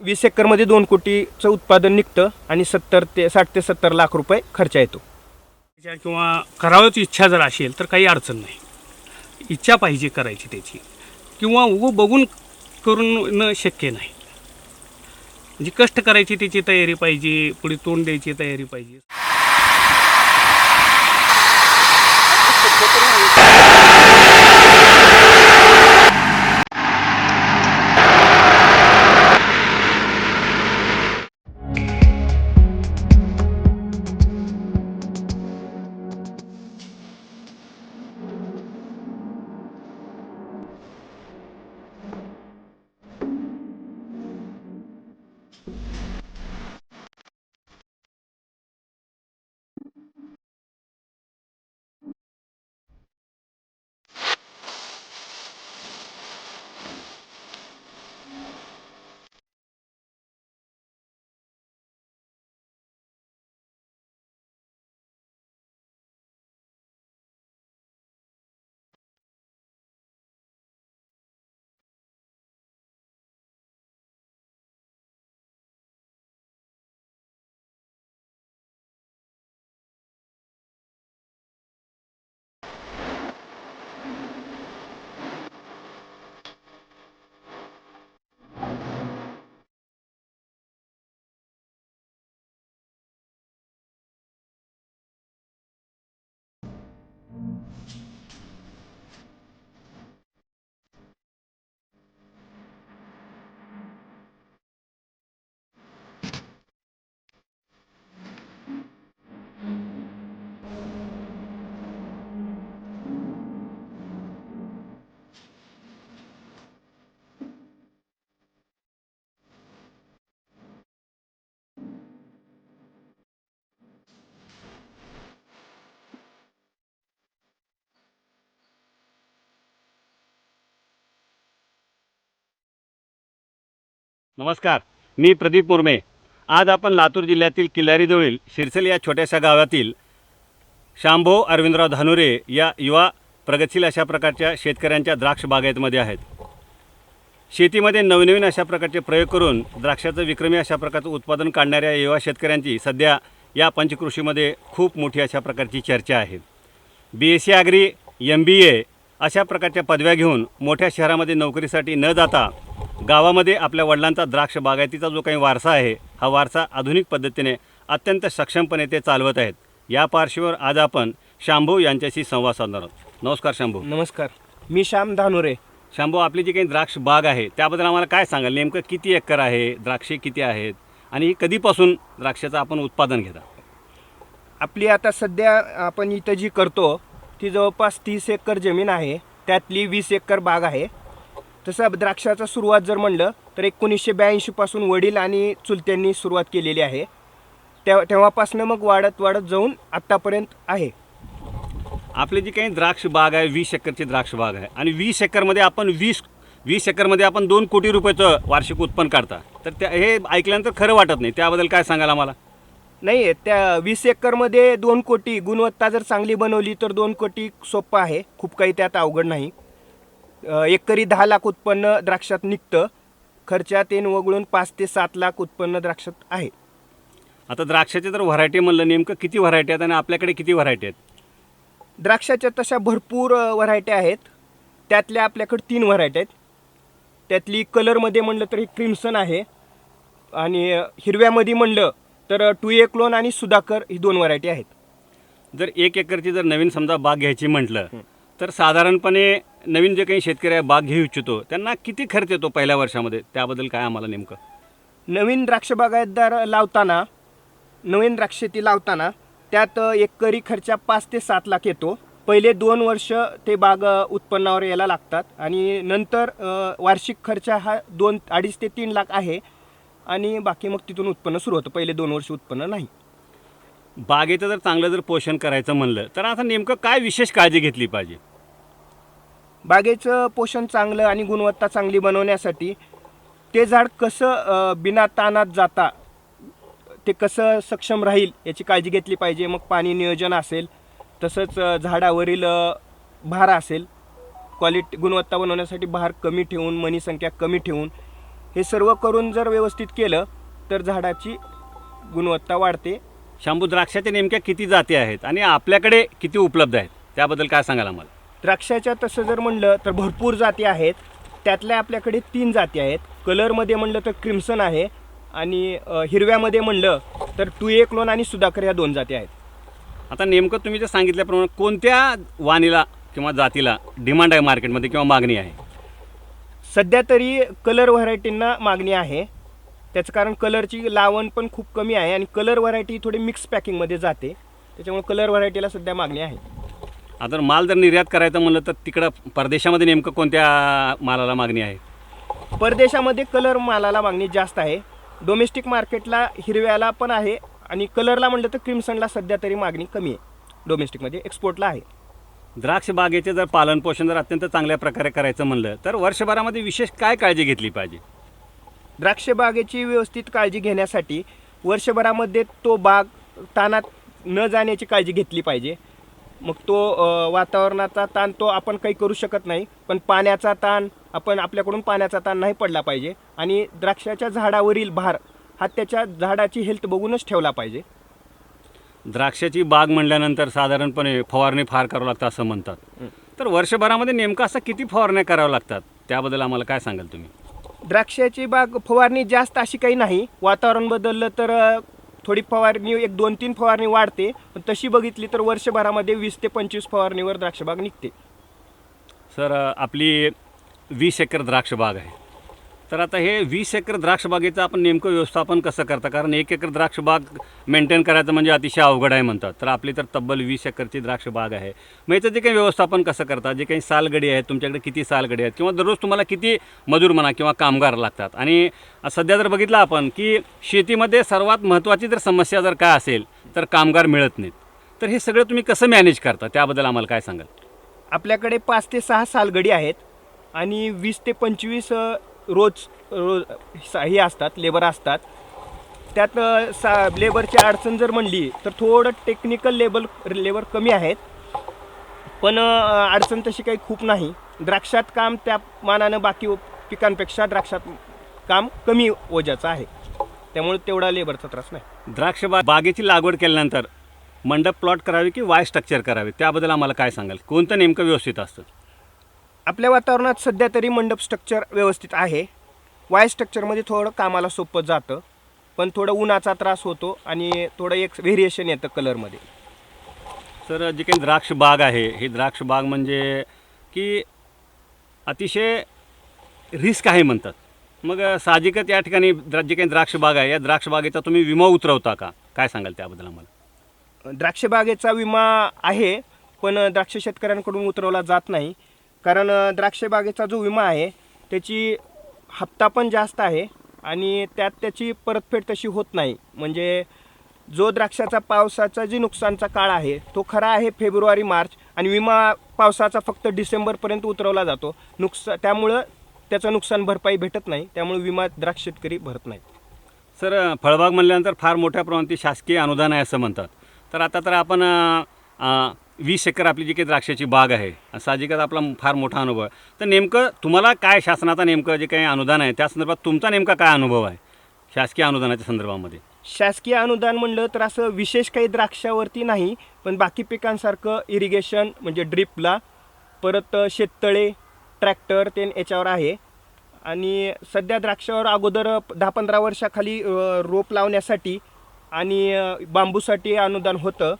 वीस एकरमध्ये दोन कोटीचं उत्पादन निघतं आणि सत्तर ते साठ ते सत्तर लाख रुपये खर्च येतो. त्याच्या किंवा करावंच इच्छा जर असेल तर काही अडचण नाही. इच्छा पाहिजे करायची त्याची. किंवा उगं बघून करून न शक्य नाही. म्हणजे कष्ट करायची त्याची तयारी पाहिजे पुढे तोंड द्यायची तयारी पाहिजे. नमस्कार मी प्रदीप मुर्मे. आज आपण लातूर जिल्ह्यातील किल्लारीजवळील शिरसल या छोट्याशा गावातील शांभो अरविंदराव धानुरे या युवा प्रगतशील अशा प्रकारच्या शेतकऱ्यांच्या द्राक्ष बागायतमध्ये आहेत. शेतीमध्ये नवनवीन अशा प्रकारचे प्रयोग करून द्राक्षाचं विक्रमी अशा प्रकारचं उत्पादन काढणाऱ्या युवा शेतकऱ्यांची सध्या या पंचकृषीमध्ये खूप मोठी अशा प्रकारची चर्चा आहे. B S C agri M B A अशा प्रकारच्या पदव्या घेऊन मोठ्या शहरामध्ये नोकरीसाठी न जाता गावामध्ये आपल्या वडिलांचा द्राक्ष बागायतीचा जो काही वारसा आहे हा वारसा आधुनिक पद्धतीने अत्यंत सक्षमपणे ते चालवत आहेत. या पार्श्वभूमीवर आज आपण शांभू यांच्याशी संवाद साधणार आहोत. नमस्कार शांभू. नमस्कार. मी श्याम धानुरे. शांभू आपली जी काही द्राक्ष बाग आहे त्याबद्दल आम्हाला काय सांगाल? नेमकं किती एकर आहे? द्राक्षे किती आहेत? आणि कधीपासून द्राक्षाचं आपण उत्पादन घेता आपली आता सध्या आपण इथं जी करतो ती जवळपास तीस एकर जमीन आहे. त्यातली वीस एकर बाग आहे. तसं द्राक्षाचा सुरुवात जर म्हणलं तर एकोणीसशे ब्याऐंशीपासून वडील आणि चुलत्यांनी सुरुवात केलेली आहे. त्या तेव्हापासून मग वाढत वाढत जाऊन आत्तापर्यंत आहे. आपली जी काही द्राक्ष बाग आहे वीस एकरची द्राक्ष बाग आहे. आणि वीस एकरमध्ये आपण वीस वीस एकरमध्ये आपण दोन कोटी रुपयाचं वार्षिक उत्पन्न काढता. तर त्या हे ऐकल्यानंतर खरं वाटत नाही. त्याबद्दल काय सांगाल आम्हाला? नाही त्या वीस एकरमध्ये दोन कोटी गुणवत्ता जर चांगली बनवली तर दोन कोटी सोपं आहे. खूप काही त्यात अवघड नाही. एकरी दहा लाख उत्पन्न द्राक्षात निघतं. खर्चात येण वगळून पाच ते सात लाख उत्पन्न द्राक्षात आहे. आता द्राक्षाचे जर व्हरायटी म्हणलं नेमकं किती व्हरायटी आहेत आणि आपल्याकडे किती व्हरायटी आहेत? द्राक्षाच्या तशा भरपूर व्हरायटी आहेत. त्यातल्या आपल्याकडे तीन व्हरायटी आहेत. त्यातली कलरमध्ये म्हणलं तर ही क्रिम्सन आहे. आणि हिरव्यामध्ये म्हणलं तर टू ए क्लोन आणि सुधाकर ही दोन व्हरायटी आहेत. जर एक एकरची जर नवीन समजा बाग घ्यायची म्हटलं तर साधारणपणे नवीन जे काही शेतकरी आहे बाग घेऊ इच्छितो त्यांना किती खर्च येतो पहिल्या वर्षामध्ये? त्याबद्दल काय आम्हाला नेमकं? नवीन द्राक्ष बागायतदार लावताना नवीन द्राक्ष शेती लावताना त्यात एकरी खर्च पाच ते सात लाख येतो. पहिले दोन वर्ष ते बाग उत्पन्नावर यायला लागतात आणि नंतर वार्षिक खर्च हा दोन अडीच ते तीन लाख आहे आणि बाकी मग तिथून उत्पन्न सुरू होतं. पहिले दोन वर्ष उत्पन्न नाही. बागेचं जर चांगलं जर पोषण करायचं म्हणलं तर आता नेमकं काय विशेष काळजी घेतली पाहिजे? बागेचं पोषण चांगलं आणि गुणवत्ता चांगली बनवण्यासाठी ते झाड कसं बिना ताणात जाता ते कसं सक्षम राहील याची काळजी घेतली पाहिजे. मग पाणी नियोजन असेल तसंच झाडावरील भार असेल क्वालिटी गुणवत्ता बनवण्यासाठी भार कमी ठेवून मनीसंख्या कमी ठेवून हे सर्व करून जर व्यवस्थित केलं तर झाडाची गुणवत्ता वाढते. शांभू द्राक्षाच्या नेमक्या किती जाती आहेत आणि आपल्याकडे किती उपलब्ध आहेत? त्याबद्दल काय सांगाल आम्हाला? द्राक्षाच्या तसं जर म्हणलं तर भरपूर जाती आहेत. त्यातल्या आपल्याकडे तीन जाती आहेत. कलरमध्ये म्हणलं तर क्रिम्सन आहे आणि हिरव्यामध्ये म्हणलं तर टू ए क्लोन आणि सुधाकर ह्या दोन जाती आहेत. आता नेमकं तुम्ही जे सांगितल्याप्रमाणे कोणत्या वाणीला किंवा जातीला डिमांड आहे मार्केटमध्ये किंवा मागणी आहे? सध्या तरी कलर व्हरायटींना मागणी आहे. त्याचं कारण कलरची लावण पण खूप कमी आहे आणि कलर व्हरायटी थोडी मिक्स पॅकिंगमध्ये जाते. त्याच्यामुळे कलर व्हरायटीला सध्या मागणी आहे. आता माल जर निर्यात करायचं म्हणलं तर तिकडं परदेशामध्ये नेमकं कोणत्या मालाला मागणी आहे? परदेशामध्ये कलर मालाला मागणी जास्त आहे. डोमेस्टिक मार्केटला हिरव्याला पण आहे आणि कलरला म्हणलं तर क्रिम्सनला सध्या तरी मागणी कमी आहे. डोमेस्टिकमध्ये एक्सपोर्टला आहे. द्राक्ष बागेचे जर पालनपोषण जर अत्यंत चांगल्या प्रकारे करायचं म्हणलं तर वर्षभरामध्ये विशेष काय काळजी घेतली पाहिजे? द्राक्ष बागेची व्यवस्थित काळजी घेण्यासाठी वर्षभरामध्ये तो बाग ताणात न जाण्याची काळजी घेतली पाहिजे. मग तो वातावरणाचा ताण तो आपण काही करू शकत नाही. पण पाण्याचा ताण आपण आपल्याकडून पाण्याचा ताण नाही पडला पाहिजे. आणि द्राक्षाच्या झाडावरील भार हा त्याच्या झाडाची हेल्थ बघूनच ठेवला पाहिजे. द्राक्षाची बाग म्हणल्यानंतर साधारणपणे फवारणी फार करावं लागतं असं म्हणतात. तर वर्षभरामध्ये नेमकं असं किती फवारण्या कराव्या लागतात? त्याबद्दल आम्हाला काय सांगाल तुम्ही? द्राक्षाची बाग फवारणी जास्त अशी काही नाही. वातावरण बदललं तर थोडी फवारणी एक दोन तीन फवारणी वाढते पण तशी बघितली तर वर्षभरामध्ये वीस ते पंचवीस फवारणीवर द्राक्षबाग निघते. सर आपली वीस एकर द्राक्षबाग आहे. तर आता हे वीस एकर द्राक्ष बागेचं आपण नेमकं व्यवस्थापन कसं करता? कारण एक एकर द्राक्ष बाग मेंटेन करायचं म्हणजे अतिशय अवघड आहे म्हणतात. तर आपली तर तब्बल वीस एकरची द्राक्ष बाग आहे. मग याचं जे काही व्यवस्थापन कसं करता? जे काही सालगडी आहेत तुमच्याकडे किती सालगडी आहेत? किंवा दररोज तुम्हाला किती मजूर म्हणा किंवा कामगार लागतात? आणि सध्या जर बघितलं आपण की शेतीमध्ये सर्वात महत्त्वाची जर समस्या जर काय असेल तर कामगार मिळत नाहीत. तर हे सगळं तुम्ही कसं मॅनेज करता? त्याबद्दल आम्हाला काय सांगाल? आपल्याकडे पाच ते सहा सालगडी आहेत आणि वीस ते पंचवीस रोज रोज सा- हे असतात लेबर असतात. त्यात सा लेबरची अडचण जर म्हणली तर थोडं टेक्निकल लेबल लेबर कमी आहेत. पण अडचण तशी काही खूप नाही. द्राक्षात काम त्या मानानं बाकी पिकांपेक्षा द्राक्षात काम कमी ओझ्याचं आहे. त्यामुळे तेवढा लेबरचा त्रास नाही. द्राक्ष बा बागेची लागवड केल्यानंतर मंडप प्लॉट करावी की वाय स्ट्रक्चर करावे? त्याबद्दल आम्हाला काय सांगाल? कोणतं नेमकं व्यवस्थित असतं? आपल्या वातावरणात सध्या तरी मंडप स्ट्रक्चर व्यवस्थित आहे. वाय स्ट्रक्चरमध्ये थोडं कामाला सोपं जातं पण थोडं उन्हाचा त्रास होतो आणि थोडं एक व्हेरिएशन येतं कलरमध्ये सर जी काही द्राक्ष बाग आहे ही द्राक्ष बाग म्हणजे की अतिशय रिस्क आहे म्हणतात. मग साहजिकच या ठिकाणी द्रा जी काही द्राक्ष बाग आहे या द्राक्ष बागेचा तुम्ही विमा उतरवता का? काय सांगाल त्याबद्दल आम्हाला? द्राक्ष बागेचा विमा आहे पण द्राक्ष शेतकऱ्यांकडून उतरवला जात नाही. कारण द्राक्ष बागेचा जो विमा आहे त्याची हप्ता पण जास्त आहे आणि त्यात त्याची परतफेड तशी होत नाही. म्हणजे जो द्राक्षाचा पावसाचा जी नुकसानचा काळ आहे तो खरा आहे फेब्रुवारी मार्च आणि विमा पावसाचा फक्त डिसेंबरपर्यंत उतरवला जातो. नुकसा त्यामुळं त्याचं नुकसान भरपाई भेटत नाही त्यामुळे विमा द्राक्ष शेतकरी भरत नाही सर फळबाग म्हणल्यानंतर फार मोठ्या प्रमाणात शासकीय अनुदान आहे असं म्हणतात. तर आता तर आपण वीस एकर आपली जी काही द्राक्षाची बाग आहे साहजिकच आपला फार मोठा अनुभव आहे. तर नेमकं तुम्हाला काय शासनाचा नेमकं जे काही अनुदान आहे त्या संदर्भात तुमचा नेमका काय अनुभव आहे शासकीय अनुदानाच्या संदर्भामध्ये? शासकीय अनुदान म्हणलं तर असं विशेष काही द्राक्षावरती नाही पण बाकी पिकांसारखं इरिगेशन म्हणजे ड्रिपला परत शेततळे ट्रॅक्टर ते याच्यावर आहे. आणि सध्या द्राक्षावर अगोदर दहा पंधरा वर्षाखाली रोप लावण्यासाठी आणि बांबूसाठी अनुदान होतं.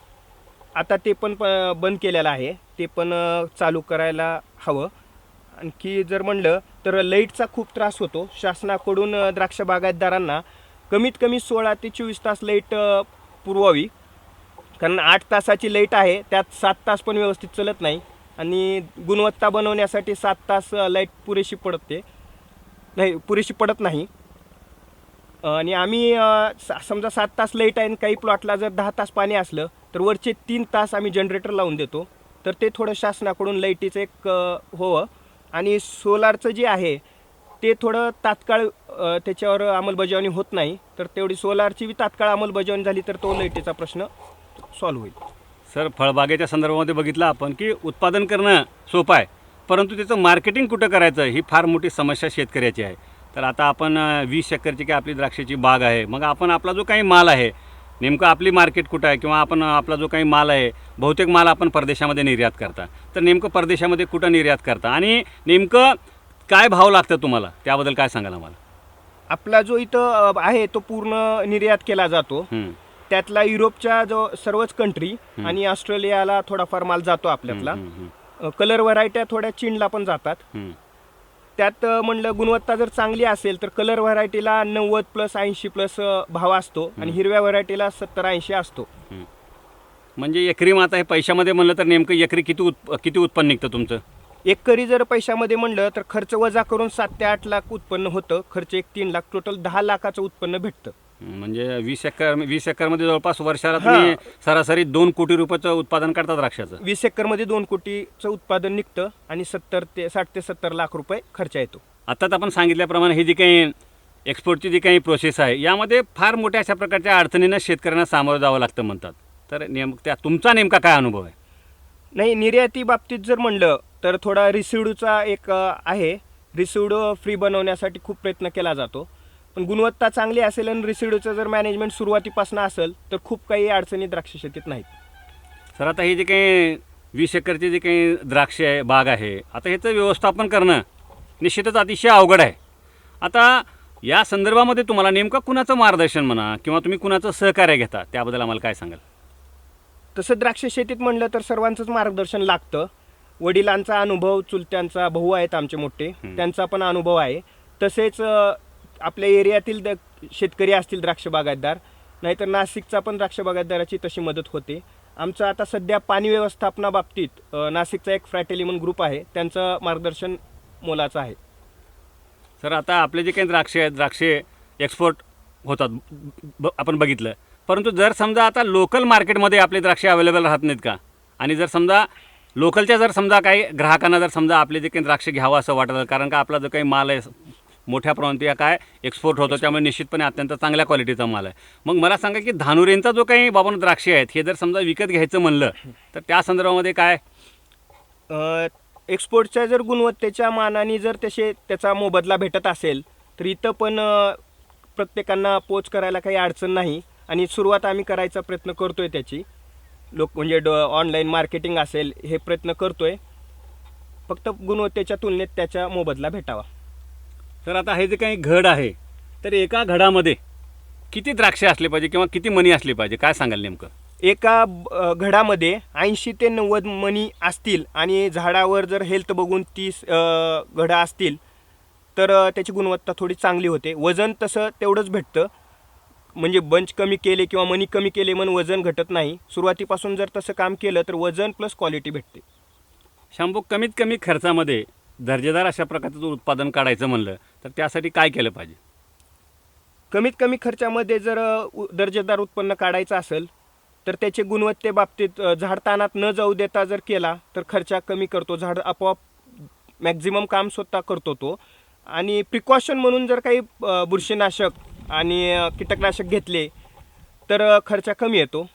आता ते पण प- बंद केलेलं आहे. ते पण चालू करायला हवं. आणखी जर म्हणलं तर लाईटचा खूप त्रास होतो. शासनाकडून द्राक्ष बागायतदारांना कमीत कमी सोळा ते चोवीस तास लाइट पुरवावी. कारण आठ तासाची लाइट आहे त्यात सात तास पण व्यवस्थित चालत नाही आणि गुणवत्ता बनवण्यासाठी सात तास लाइट पुरेशी पडते. नाही पुरेशी पडत नाही. आणि आम्ही समजा सात तास लाइट आहे आणि काही प्लॉटला जर दहा तास पाणी असलं तर वरचे तीन तास आम्ही जनरेटर लावून देतो. तर ते थोडं शासनाकडून लाईटीचं एक होवं. आणि सोलारचं जे आहे ते थोडं तात्काळ त्याच्यावर अंमलबजावणी होत नाही. तर तेवढी सोलारची बी तात्काळ अंमलबजावणी झाली तर तो लाईटीचा प्रश्न सॉल्व्ह होईल. सर फळबागेच्या संदर्भामध्ये बघितलं आपण की उत्पादन करणं सोपं आहे. परंतु त्याचं मार्केटिंग कुठं करायचं ही फार मोठी समस्या शेतकऱ्याची आहे. तर आता आपण वीस एकरची काय आपली द्राक्षाची बाग आहे. मग आपण आपला जो काही माल आहे नेमकं आपली मार्केट कुठं आहे किंवा आपण आपला जो काही माल आहे बहुतेक माल आपण परदेशामध्ये निर्यात करता. तर नेमकं परदेशामध्ये कुठं निर्यात करता? आणि नेमकं काय भाव लागतं तुम्हाला? त्याबद्दल काय सांगाल आम्हाला? आपला जो इथं आहे तो पूर्ण निर्यात केला जातो. त्यातला युरोपच्या जो सर्वच कंट्री. आणि ऑस्ट्रेलियाला थोडाफार माल जातो आपल्यातला. कलर व्हरायट्या थोड्या चीनला पण जातात. त्यात म्हणलं गुणवत्ता जर चांगली असेल तर कलर व्हरायटीला नव्वद प्लस ऐंशी प्लस भाव असतो आणि हिरव्या व्हरायटीला सत्तर ऐंशी असतो. म्हणजे एकरी माता हे पैशामध्ये म्हणलं तर नेमकं एकरी किती उत्प किती उत्पन्न निघतं तुमचं? एकरी जर पैशामध्ये म्हणलं तर खर्च वजा करून सात ते आठ लाख उत्पन्न होतं. खर्च एक तीन लाख टोटल दहा लाखाचं उत्पन्न भेटतं. म्हणजे वीस एकर वीस एकरमध्ये जवळपास वर्षाला. तुम्ही सरासरी दोन कोटी रुपयाचं उत्पादन करतात द्राक्षाचं. वीस एकरमध्ये दोन कोटीचं उत्पादन निघतं आणि सत्तर ते साठ ते सत्तर लाख रुपये खर्च येतो. आत्ताच आपण सांगितल्याप्रमाणे ही जी काही एक्सपोर्टची जी काही प्रोसेस आहे यामध्ये फार मोठ्या अशा प्रकारच्या अडचणींना शेतकऱ्यांना सामोरं जावं लागतं म्हणतात. तर नेम त्या तुमचा नेमका काय अनुभव आहे? नाही निर्याती बाबतीत जर म्हणलं तर थोडा रिसिवडूचा एक आहे. रिसिवड फ्री बनवण्यासाठी खूप प्रयत्न केला जातो. पण गुणवत्ता चांगली असेल आणि रिसिवडूचं जर मॅनेजमेंट सुरुवातीपासून असेल तर खूप काही अडचणी द्राक्ष शेतीत नाहीत. सर आता ही जी काही वीस एकरची जी काही द्राक्ष आहे बाग आहे आता ह्याचं व्यवस्थापन करणं निश्चितच अतिशय अवघड आहे. आता या संदर्भामध्ये तुम्हाला नेमकं कुणाचं मार्गदर्शन म्हणा किंवा तुम्ही कुणाचं सहकार्य घेता त्याबद्दल आम्हाला काय सांगाल? तसं द्राक्ष शेतीत म्हणलं तर सर्वांचंच मार्गदर्शन लागतं. वडिलांचा अनुभव चुलत्यांचा भाऊ आहेत आमचे मोठे. त्यांचा पण अनुभव आहे. तसेच आपल्या एरियातील द शेतकरी असतील द्राक्ष बागायतदार नाहीतर नाशिकचा पण द्राक्ष बागायतदाराची तशी मदत होते. आमचं आता सध्या पाणी व्यवस्थापनाबाबतीत नाशिकचा एक फ्रॅटेलिमन ग्रुप आहे त्यांचं मार्गदर्शन मोलाचं आहे. सर आता आपले जे काही द्राक्षे आहेत द्राक्षे एक्सपोर्ट होतात ब आपण बघितलं. परंतु जर समजा आता लोकल मार्केटमध्ये आपले द्राक्षे अवेलेबल राहत नाहीत का? आणि जर समजा लोकलच्या जर समजा काही ग्राहकांना जर समजा आपले जे काही द्राक्ष घ्यावं असं वाटत कारण का आपला जो काही माल आहे मोठ्या प्रमाणात या काय एक्सपोर्ट होतो त्यामुळे निश्चितपणे अत्यंत चांगल्या क्वालिटीचा माल आहे. मग मला सांगा की धानुरेंचा जो काही बाबांना द्राक्षे आहेत हे जर समजा विकत घ्यायचं म्हणलं तर त्या संदर्भामध्ये काय? एक्सपोर्टच्या जर गुणवत्तेच्या मानाने जर तसे त्याचा मोबदला भेटत असेल तर इथं पण प्रत्येकांना पोच करायला काही अडचण नाही आणि सुरुवात आम्ही करायचा प्रयत्न करतोय त्याची. लोक म्हणजे ड ऑनलाईन मार्केटिंग असेल हे प्रयत्न करतोय. फक्त गुणवत्तेच्या तुलनेत त्याचा मोबदला भेटावा. तर आता हे जे काही घड आहे तर एका घडामध्ये किती द्राक्षे असले पाहिजे किंवा किती मणी असली पाहिजे? काय सांगाल नेमकं? एका घडामध्ये ऐंशी ते नव्वद मणी असतील आणि झाडावर जर हेल्थ बघून तीस घडं असतील तर त्याची गुणवत्ता थोडी चांगली होते. वजन तसं तेवढंच भेटतं. म्हणजे बंच कमी केले किंवा मनी कमी केले म्हणून वजन घटत नाही. सुरुवातीपासून जर तसं काम केलं तर वजन प्लस क्वालिटी भेटते. शंभू कमीत कमी खर्चामध्ये दर्जेदार अशा प्रकारचं उत्पादन काढायचं म्हणलं तर त्यासाठी काय केलं पाहिजे? कमीत कमी खर्चामध्ये जर उ- दर्जेदार उत्पन्न काढायचं असेल तर त्याचे गुणवत्तेबाबतीत अ, झाड तानात न जाऊ देता जर केला तर खर्चा कमी करतो. झाड आपोआप मॅक्झिमम काम स्वतः करतो तो. आणि प्रिकॉशन म्हणून जर काही अ, बुरशीनाशक आणि अ, कीटकनाशक घेतले तर अ, खर्च कमी येतो.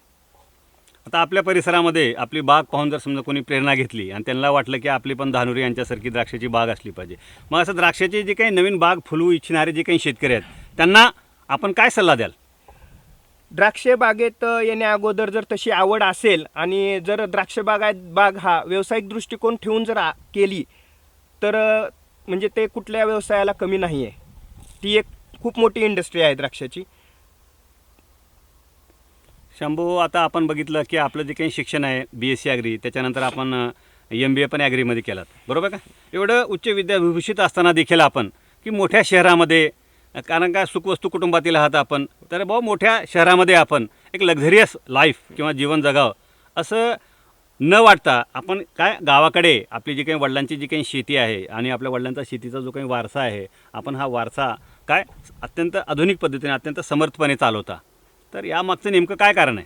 आता आपल्या परिसरामध्ये आपली बाग पाहून जर समजा कोणी प्रेरणा घेतली आणि त्यांना वाटलं की आपली पण धानुरी यांच्यासारखी द्राक्षाची बाग असली पाहिजे. मग असं द्राक्षाची जी काही नवीन बाग फुलवू इच्छिणारे जे काही शेतकरी आहेत त्यांना आपण काय सल्ला द्याल? द्राक्ष बागेत येण्या अगोदर जर तशी आवड असेल आणि जर द्राक्ष बागायत बाग हा व्यावसायिक दृष्टिकोन ठेवून जर केली तर म्हणजे ते कुठल्या व्यवसायाला कमी नाही आहे ती एक खूप मोठी इंडस्ट्री आहे द्राक्षाची. शंभू आता आपण बघितलं की आपलं जे काही शिक्षण आहे बी एस सी ॲग्री त्याच्यानंतर आपण एम बी ए पण ॲग्रीमध्ये केलात. बरोबर का? एवढं उच्च विद्याविभूषित असताना देखील आपण की मोठ्या शहरामध्ये कारण का सुखवस्तू कुटुंबातील आहात आपण तर भाऊ मोठ्या शहरामध्ये आपण एक लक्झरियस लाईफ किंवा जीवन जगावं असं न वाटता आपण काय गावाकडे आपली जी काही वडिलांची जी काही शेती आहे आणि आपल्या वडिलांचा शेतीचा जो काही वारसा आहे आपण हा वारसा काय अत्यंत आधुनिक पद्धतीने अत्यंत समर्थपणे चालवता. तर यामागचं नेमकं काय कारण आहे?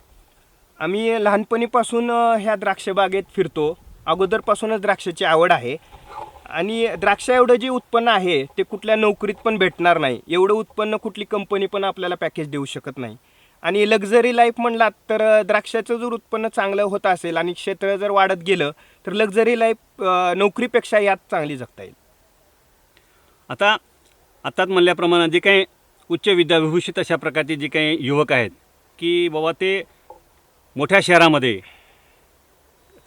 आम्ही लहानपणीपासून ह्या द्राक्ष बागेत फिरतो. अगोदरपासूनच द्राक्षाची आवड आहे. आणि द्राक्ष एवढं जे उत्पन्न आहे ते कुठल्या नोकरीत पण भेटणार नाही. एवढं उत्पन्न कुठली कंपनी पण आपल्याला पॅकेज देऊ शकत नाही. आणि लक्झरी लाईफ म्हणलात तर द्राक्षाचं जर उत्पन्न चांगलं होत असेल आणि क्षेत्र जर वाढत गेलं तर लक्झरी लाईफ नोकरीपेक्षा यात चांगली जगता येईल. आता आत्ताच म्हणल्याप्रमाणे जे काही उच्च विद्याविभूषित अशा प्रकारचे जे काही युवक आहेत की बाबा ते मोठ्या शहरामध्ये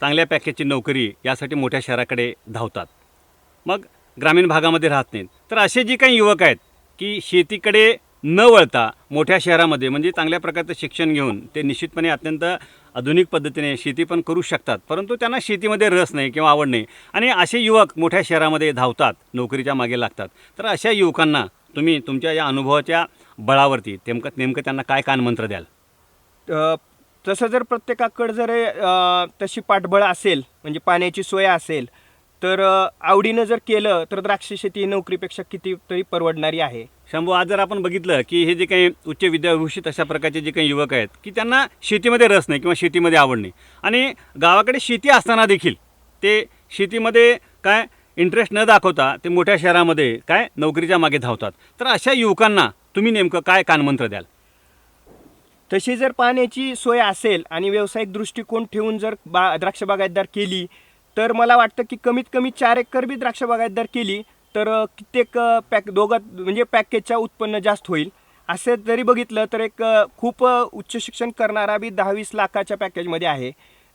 चांगल्या पॅकेजची नोकरी यासाठी मोठ्या शहराकडे धावतात. मग ग्रामीण भागामध्ये राहत नाहीत. तर असे जे काही युवक आहेत की शेतीकडे न वळता मोठ्या शहरामध्ये म्हणजे चांगल्या प्रकारचं शिक्षण घेऊन ते निश्चितपणे अत्यंत आधुनिक पद्धतीने शेती पण करू शकतात. परंतु त्यांना शेतीमध्ये रस नाही किंवा आवड नाही. आणि असे युवक मोठ्या शहरामध्ये धावतात नोकरीच्या मागे लागतात. तर अशा युवकांना तुम्ही तुमच्या या अनुभवाच्या बळावरती नेमकं नेमकं त्यांना काय कानमंत्र द्याल? तसं जर प्रत्येकाकडं जर तशी पाठबळ असेल म्हणजे पाण्याची सोय असेल तर आवडीनं जर केलं तर द्राक्ष शेती नोकरीपेक्षा कितीतरी परवडणारी आहे. शंभू आज जर आपण बघितलं की हे जे काही उच्च विद्याभूषित अशा प्रकारचे जे काही युवक आहेत की त्यांना शेतीमध्ये रस नाही किंवा शेतीमध्ये आवड नाही. आणि गावाकडे शेती असताना देखील ते शेतीमध्ये काय इंटरेस्ट न दाखवता ते मोठ्या शहरामध्ये काय नोकरीच्या मागे धावतात. तर अशा युवकांना तुम्ही नेमकं काय कानमंत्र द्याल? तशी जर पाण्याची सोय असेल आणि व्यावसायिक दृष्टिकोन ठेवून जर बा द्राक्ष बागायतदार केली तर मला वाटतं की कमीत कमी चार एकर बी द्राक्ष बागायतदार केली तर कित्येक पॅक दोघात म्हणजे पॅकेजच्या उत्पन्न जास्त होईल. असे जरी बघितलं तर एक खूप उच्च शिक्षण करणारा बी दहावीस लाखाच्या पॅकेजमध्ये आहे.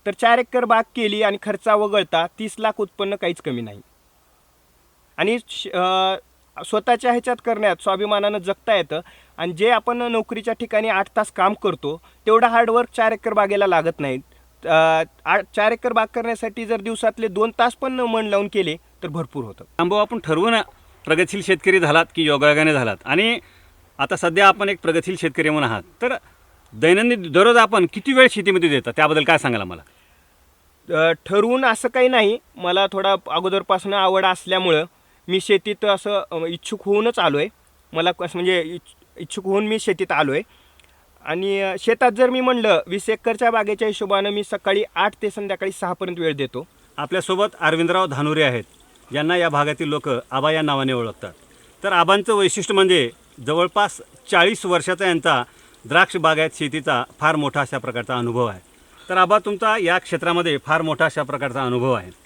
तर चार एकर बाग केली आणि खर्चा वगळता तीस लाख उत्पन्न काहीच कमी नाही. आणि स्वतःच्या ह्याच्यात करण्यात स्वाभिमानानं जगता येतं. आणि जे आपण नोकरीच्या ठिकाणी आठ तास काम करतो तेवढं हार्डवर्क चार एकर बागेला लागत नाहीत अ, आ- चार एकर बाग करण्यासाठी जर दिवसातले दोन तास पण मन लावून केले तर भरपूर होतं. अनुभव आपण ठरवून प्रगतशील शेतकरी झालात की योगायोगाने झालात. आणि आता सध्या आपण एक प्रगतशील शेतकरी म्हणून आहात. तर दैनंदिन दररोज आपण किती वेळ शेतीमध्ये देता त्याबद्दल काय सांगाल मला ठरवून असं काही नाही. मला थोडा अगोदरपासून आवड असल्यामुळं मी शेतीत असं इच्छुक होऊनच आलो आहे मला कसं म्हणजे इच्छ- इच्छुक होऊन मी शेतीत आलो आहे आणि शेतात जर मी म्हणलं वीस एकरच्या बागेच्या हिशोबानं मी सकाळी आठ ते संध्याकाळी सहापर्यंत वेळ देतो. आपल्यासोबत अरविंदराव धानुरे आहेत. ज्यांना या भागातील लोक आबा या नावाने ओळखतात. तर आबांचं वैशिष्ट्य म्हणजे जवळपास चाळीस वर्षाचा यांचा द्राक्ष बागायत शेतीचा फार मोठा अशा प्रकारचा अनुभव आहे. तर आबा तुमचा या क्षेत्रामध्ये फार मोठा अशा प्रकारचा अनुभव आहे.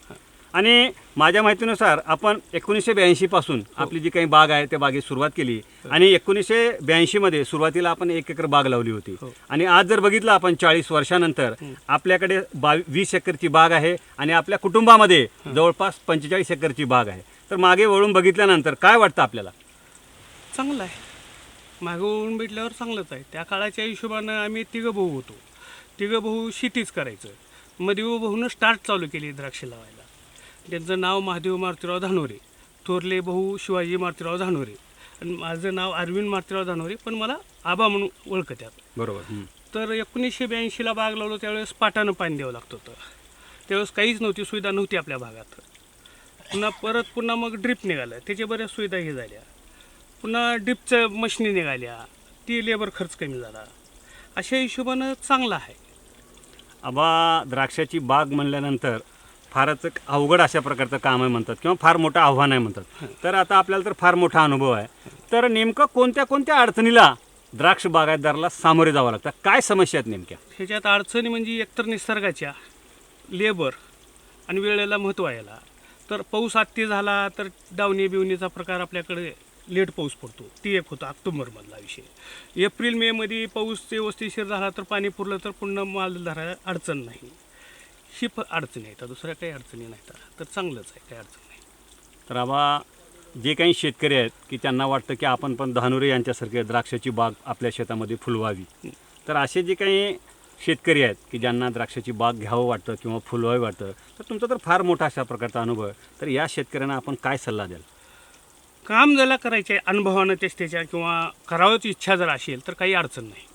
आणि माझ्या माहितीनुसार आपण एकोणीसशे ब्याऐंशीपासून आपली जी काही बाग आहे त्या बागेत सुरुवात केली. आणि एकोणीसशे ब्याऐंशीमध्ये सुरुवातीला आपण एक एकर बाग लावली होती. आणि आज जर बघितलं आपण चाळीस वर्षानंतर आपल्याकडे बावी वीस एकरची बाग आहे आणि आपल्या कुटुंबामध्ये जवळपास पंचेचाळीस एकरची बाग आहे. तर मागे वळून बघितल्यानंतर काय वाटतं आपल्याला? चांगलं आहे. मागं वळून भेटल्यावर चांगलंच आहे. त्या काळाच्या हिशोबानं आम्ही तिघं भाऊ होतो. तिघं भाऊ शेतीच करायचं. मध्ये भाऊनं स्टार्ट चालू केली द्राक्ष लावायला. त्यांचं नाव महादेव मारुतीराव धानोरे थोरले भाऊ शिवाजी मारुतीराव धानोरे. आणि माझं नाव अरविंद मारुतीराव धानोरे पण मला आबा म्हणून ओळखत्यात बरोबर तर एकोणीसशे ब्याऐंशीला बाग लावलो त्यावेळेस पाटानं पाणी द्यावं लागत होतं. त्यावेळेस काहीच नव्हती सुविधा नव्हती आपल्या भागात. पुन्हा परत पुन्हा मग ड्रिप निघालं त्याच्या बऱ्याच सुविधा हे झाल्या. पुन्हा ड्रिपच्या मशिनी निघाल्या. ती लेबर खर्च कमी झाला. अशा हिशोबानं चांगला आहे. आबा द्राक्षाची बाग म्हणल्यानंतर फारच अवघड अशा प्रकारचं काम आहे म्हणतात किंवा फार मोठं आव्हान आहे म्हणतात. तर आता आपल्याला तर फार मोठा अनुभव आहे. तर नेमकं कोणत्या कोणत्या अडचणीला द्राक्ष बागायतदाराला सामोरे जावं लागतं? काय समस्या आहेत नेमक्या? ह्याच्यात अडचणी म्हणजे एकतर निसर्गाच्या लेबर आणि वेळेला महत्त्व यायला तर पाऊस आत्ती झाला तर डावणी बिवणीचा प्रकार आपल्याकडे लेट पाऊस पडतो. ती एक होता ऑक्टोबरमधला विषय. एप्रिल मेमध्ये पाऊस व्यवस्थितशीर झाला तर पाणी पुरलं तर पुन्हा माल धरायला अडचण नाही. ही प अडचणी आहेत दुसऱ्या काही अडचणी नाहीत. तर चांगलंच आहे काही अडचण नाही. तर आबा जे काही शेतकरी आहेत की त्यांना वाटतं की आपण पण धानुरे यांच्यासारखे द्राक्षाची बाग आपल्या शेतामध्ये फुलवावी. तर असे जे काही शेतकरी आहेत की ज्यांना द्राक्षाची बाग घ्यावं वाटतं किंवा फुलवावी वाटतं तर तुमचा तर फार मोठा अशा प्रकारचा अनुभव आहे. तर या शेतकऱ्यांना आपण काय सल्ला द्याल? काम ज्याला करायचे आहे अनुभवानं तेच त्याच्या किंवा करावंच इच्छा जर असेल तर काही अडचण नाही.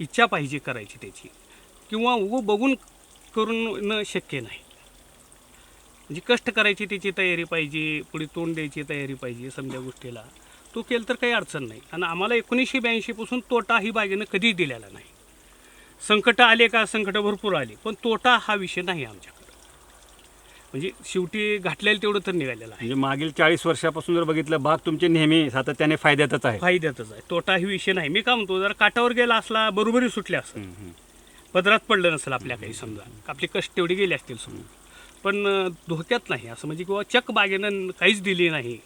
इच्छा पाहिजे करायची त्याची. किंवा उगं बघून करून न शक्य नाही. म्हणजे कष्ट करायची त्याची तयारी पाहिजे पुढे तोंड द्यायची तयारी पाहिजे समजा गोष्टीला. तो केलं तर काही अडचण नाही. आणि आम्हाला एकोणीसशे ब्याऐंशीपासून तोटा ही बागेनं कधीच दिलेला नाही. संकट आले का संकट भरपूर आले पण तोटा हा विषय नाही आमच्याकडं. म्हणजे शेवटी घातलेलं तेवढं तर निघालेलं आहे. म्हणजे मागील चाळीस वर्षापासून जर बघितलं बाग तुमची नेहमी सातत्याने फायद्यातच आहे. फायद्यातच आहे. तोटा ही विषय नाही. मी काय म्हणतो जर काटावर गेला असला बरोबरी सुटल्या असं. पदरात पडलं नसेल आपल्या काही समजा. आपले कष्ट तेवढे गेले असतील समजा. पण धोक्यात नाही. असं म्हणजे किंवा चक बागेनं काहीच दिली नाही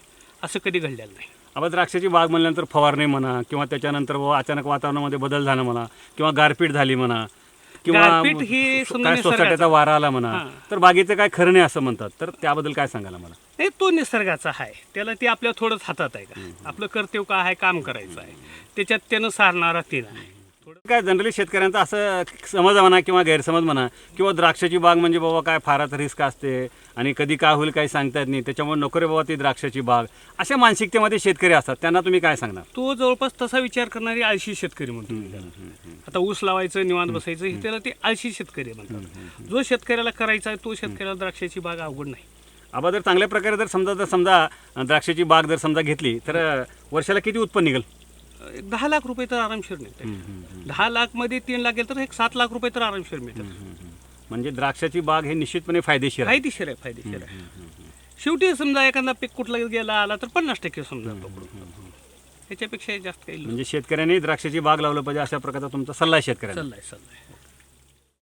असं कधी घडलेलं नाही. आपण द्राक्षाची बाग म्हणल्यानंतर फवारणी म्हणा किंवा त्याच्यानंतर अचानक वातावरणामध्ये बदल झाला म्हणा किंवा गारपीट झाली म्हणा किंवा ही काय सोसायटीचा वारा आला म्हणा. तर बागेचं काय खरं नाही असं म्हणतात. तर त्याबद्दल काय सांगाल मला नाही तो निसर्गाचा आहे. त्याला ते आपल्या थोडंच हातात आहे का? आपलं कर्तव्य काय आहे? काम करायचं आहे. त्याच्यात त्यानं सारणारा ते नाही. काय जनरली शेतकऱ्यांचा असं समज म्हणा किंवा गैरसमज म्हणा किंवा द्राक्षाची बाग म्हणजे बाबा काय फारच रिस्क असते आणि कधी काय होईल काही सांगता येत नाही त्याच्यामुळे नको रे बाबा ती द्राक्षाची बाग. अशा मानसिकतेमध्ये शेतकरी असतात. त्यांना तुम्ही काय सांगणार? तो जवळपास तसा विचार करणारी आळशी शेतकरी म्हणतो. मी त्याला. आता ऊस लावायचं निवांत बसायचं हे त्याला ते आळशी शेतकरी म्हणतात. जो शेतकऱ्याला करायचा आहे तो शेतकऱ्याला द्राक्षाची बाग अवघड नाही. आबा जर चांगल्या प्रकारे जर समजा जर समजा द्राक्षाची बाग जर समजा घेतली तर वर्षाला किती उत्पन्न निघेल? एक दहा लाख रुपये तर आरामशीर मिळतात दहा लाखमध्ये तीन लाख गेलं तर एक सात लाख रुपये तर आरामशीर मिळतात म्हणजे द्राक्षाची बाग हे निश्चितपणे फायदेशीर आहे. फायदेशीर आहे फायदेशीर आहे. शेवटी समजा एखादा पीक कुठला गेला आला तर पन्नास टक्के समजा पकडून त्याच्यापेक्षा जास्त काही म्हणजे शेतकऱ्यांनी द्राक्षाची बाग लावलं पाहिजे अशा प्रकारचा तुमचा सल्ला आहे शेतकऱ्यांना? चाललाय चाललाय